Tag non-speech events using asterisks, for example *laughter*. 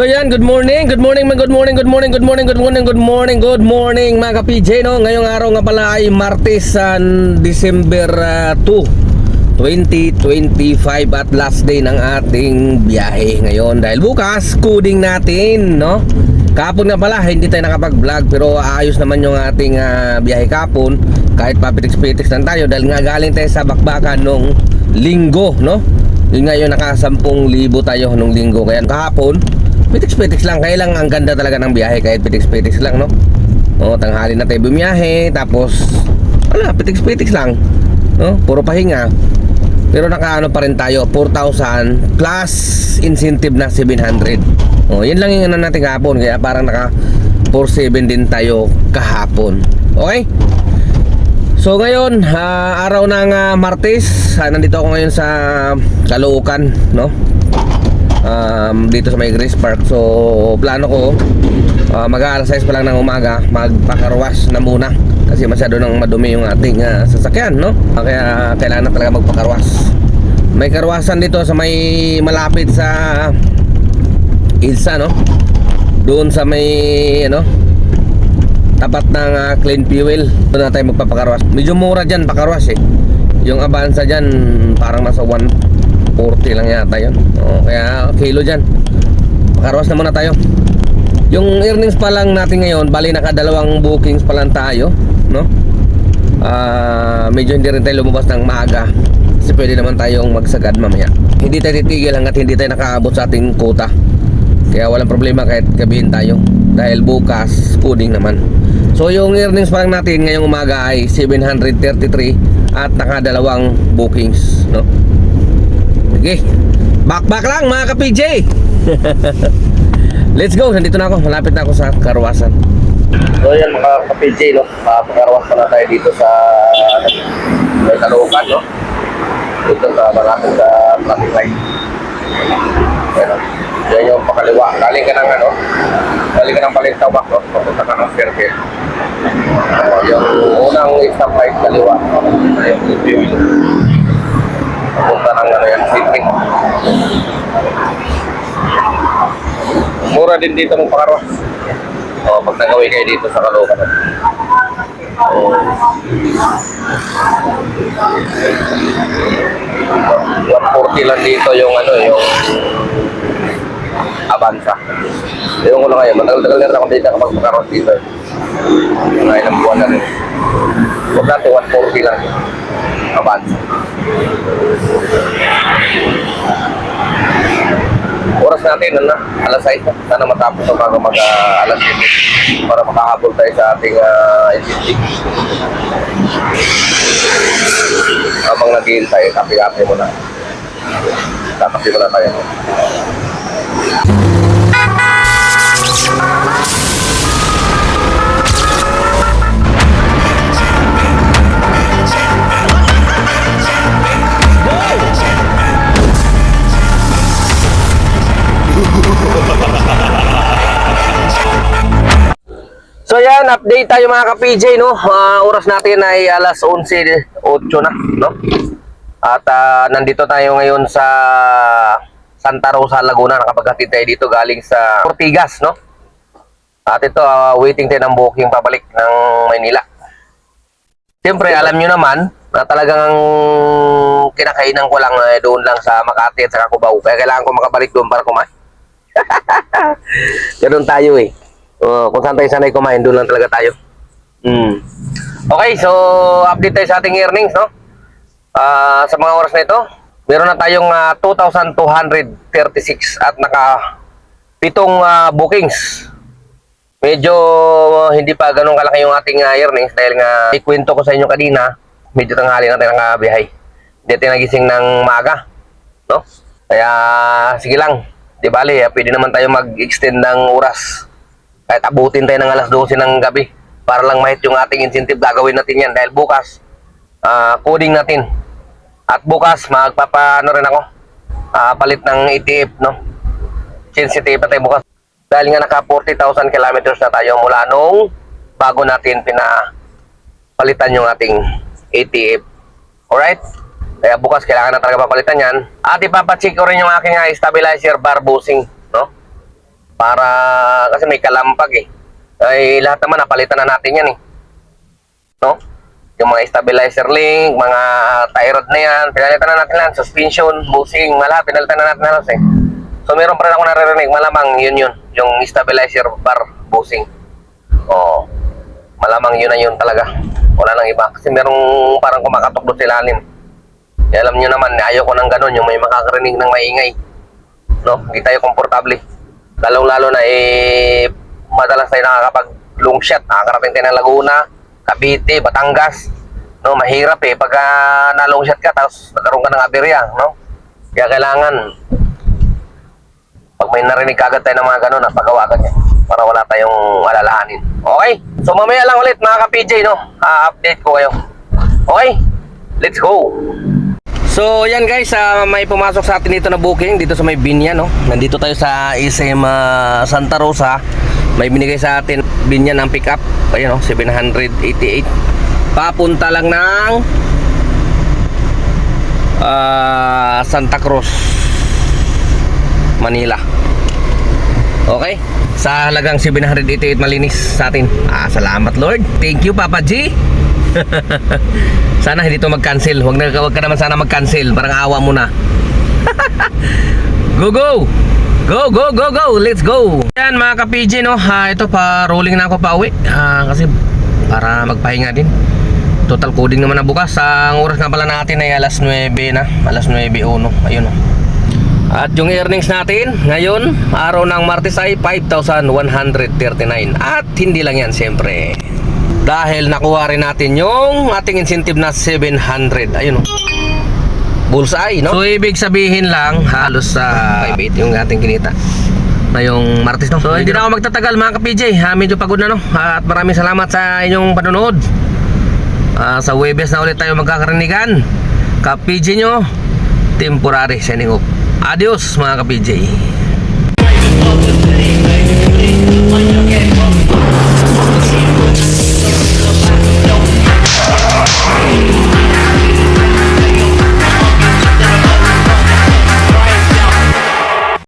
So yan, good morning, good morning, good morning, good morning, good morning, good morning, good morning, good morning mga ka-PJ no. Ngayong araw nga pala ay Martes sa December ah, 2, 2025 at last day ng ating biyahe ngayon dahil bukas coding natin no. Kapon nga pala hindi tayo nakapag-vlog pero ayos naman yung ating ah, biyahe kapon kahit papitiks-petiks lang tayo dahil nga galing tayo sa bakbakan nung linggo no. Yun nga yun, naka 10,000 tayo nung linggo. Kaya kahapon, Pitix-pitix lang, kaya lang ang ganda talaga ng biyahe kahit pitix-pitix lang, no? O, tanghali na tayo bumiyahe, tapos, wala, pitix-pitix lang, no? Puro pahinga. Pero nakaano pa rin tayo, 4,000 plus incentive na 700. O, yun lang yung ano natin kahapon, kaya parang naka 4,700 din tayo kahapon. Okay? So ngayon, ah, araw ng ah, Martes, ah, nandito ako ngayon sa Caloocan, no? Um, dito sa may Grace Park. So, plano ko uh, mag-aalas 6 pa lang ng umaga, magpakarwas na muna kasi masyado nang madumi yung ating uh, sasakyan, no? Ah, Kaya kailangan na talaga magpakarwas. May karwasan dito sa may malapit sa Ilsa, no? Doon sa may ano, tapat ng ah, clean fuel. Doon na tayo magpapakarwas. Medyo mura dyan pakarwas eh. Yung Avanza dyan parang nasa 140 lang yata yun. O, kaya kilo dyan. Pakarwas na muna tayo. Yung earnings pa lang natin ngayon, bali nakadalawang bookings pa lang tayo, no? Ah, medyo hindi rin tayo lumabas ng maaga. Kasi pwede naman tayong magsagad mamaya. Hindi tayo titigil hanggat hindi tayo nakaabot sa ating quota. Kaya walang problema kahit gabihin tayo. Dahil bukas, coding naman. So yung earnings pa lang natin ngayong umaga ay 733 at nakadalawang bookings, no? Sige. Back back lang mga ka-PJ. *laughs* Let's go. Nandito na ako. Malapit na ako sa karwasan. So yan mga ka-PJ, no? Papakarwas pa na tayo dito sa may Caloocan, no? Dito sa malapit sa traffic light. No? Yan yung pakaliwa. Galing ka ng ano? Galing ka ng Palintawak, no? Papunta ka ng circle. Uh, yung unang stoplight kaliwa. Yung fuel. Papunta ng ano yan, city. Mura din dito ng pakarwas. O, pag nagawi kayo dito sa Caloocan. Oh. 140 lang dito yung ano, yung Avanza. Ewan ko lang ngayon, matagal-tagal na rin ako dito kapag makaroon dito. Mga ilang buwan na rin. Huwag natin 140 lang. Avanza. Oras natin, ano na, alas 6 na. Sana matapos na bago mag uh, alas 7 para makahabol tayo sa ating uh, incentive. Habang naghihintay, kape-kape muna. Kakape muna tayo. So yan, update tayo mga ka-PJ, no? Ah, oras natin ay alas 11.08 na, no? At ah, nandito tayo ngayon sa Santa Rosa, Laguna. Nakapaghatid tayo dito galing sa Ortigas, no? At ito, ah, waiting tayo ng booking pabalik ng Maynila. Siyempre, alam nyo naman na talagang kinakainan ko lang eh, doon lang sa Makati at sa Cubao. Kaya kailangan ko makabalik doon para kumain. *laughs* Ganun tayo eh. Oh, kung saan tayo sanay kumain, doon lang talaga tayo. Mm. Okay, so update tayo sa ating earnings, no? Ah, sa mga oras na ito, meron na tayong ah, 2,236 at naka pitong ah, bookings. Medyo ah, hindi pa ganun kalaki yung ating ah, earnings dahil nga ikwento ko sa inyo kanina, medyo tanghali na tayo nakabiyahe. Hindi tayo nagising ng maaga, no? Kaya sige lang, di bali, ah, pwede naman tayo mag-extend ng oras. Kahit abutin tayo ng alas 12 ng gabi para lang mahit yung ating incentive gagawin natin yan. Dahil bukas ah, coding natin. At bukas magpapaano rin ako. Ah, palit ng ETF no? Sensitive tayo bukas. Dahil nga naka 40,000 kilometers na tayo mula nung bago natin pinapalitan yung ating ETF alright kaya bukas kailangan na talaga papalitan yan at ipapacheck ko rin yung aking ah, stabilizer bar bushing no Para, kasi may kalampag eh. Ay, lahat naman, napalitan na natin yan eh. No? Yung mga stabilizer link, mga tie rod na yan, pinalitan na natin lang, suspension, bushing, malahat, pinalitan na natin halos eh. So, meron pa rin ako naririnig, malamang yun yun, yung stabilizer bar bushing. Oo. Malamang yun na yun talaga. Wala nang iba. Kasi merong parang kumakatok doon sa ilalim. Eh, alam nyo naman, ayaw ko ng ganun, yung may makakarinig ng maingay. No? Hindi tayo komportable. Lalong-lalo na, eh, madalas tayo nakakapag long shot. Nakakarating tayo ng Laguna, Cavite, Batangas. No, mahirap eh. Pagka na-long shot ka, tapos nagkaroon ka ng aberya, no? Kaya kailangan, pag may narinig kagad tayo ng mga ganun, napagawagan niya para wala tayong alalahanin. Okay? So mamaya lang ulit mga ka-PJ, no? update ko kayo. Okay? Let's go! So yan guys, ah, may pumasok sa atin dito na booking dito sa may Binyan, no? Nandito tayo sa SM ah, Santa Rosa. May binigay sa atin Binyan ng pickup. Ayun, no? 788. Papunta lang ng ah, Santa Cruz, Manila. Okay? Sa halagang 788 malinis sa atin. Ah, salamat Lord. Thank you Papa G. *laughs* sana hindi to mag-cancel. Huwag na wag ka naman sana mag-cancel. Parang awa mo na. *laughs* go go. Go go go go. Let's go. Yan mga ka-PJ no. Ha, ito pa rolling na ako pa uwi. Ah, kasi para magpahinga din. Total coding naman na bukas. Ang oras nga pala natin ay alas 9 na. Alas 9.01. Ayun oh. At yung earnings natin ngayon, araw ng Martes ay 5,139. At hindi lang yan siyempre. Dahil nakuha rin natin yung ating incentive na 700. Ayun o. Bullseye, no? So, ibig sabihin lang, halos sa 5.8 yung ating kinita. Ngayong Martes, no? So, hindi na ako magtatagal mga ka-PJ. Ha, medyo pagod na, no? At maraming salamat sa inyong panonood. Ah, sa Webes na ulit tayo magkakarinigan. Ka-PJ nyo, temporary sending off. Adios mga ka-PJ.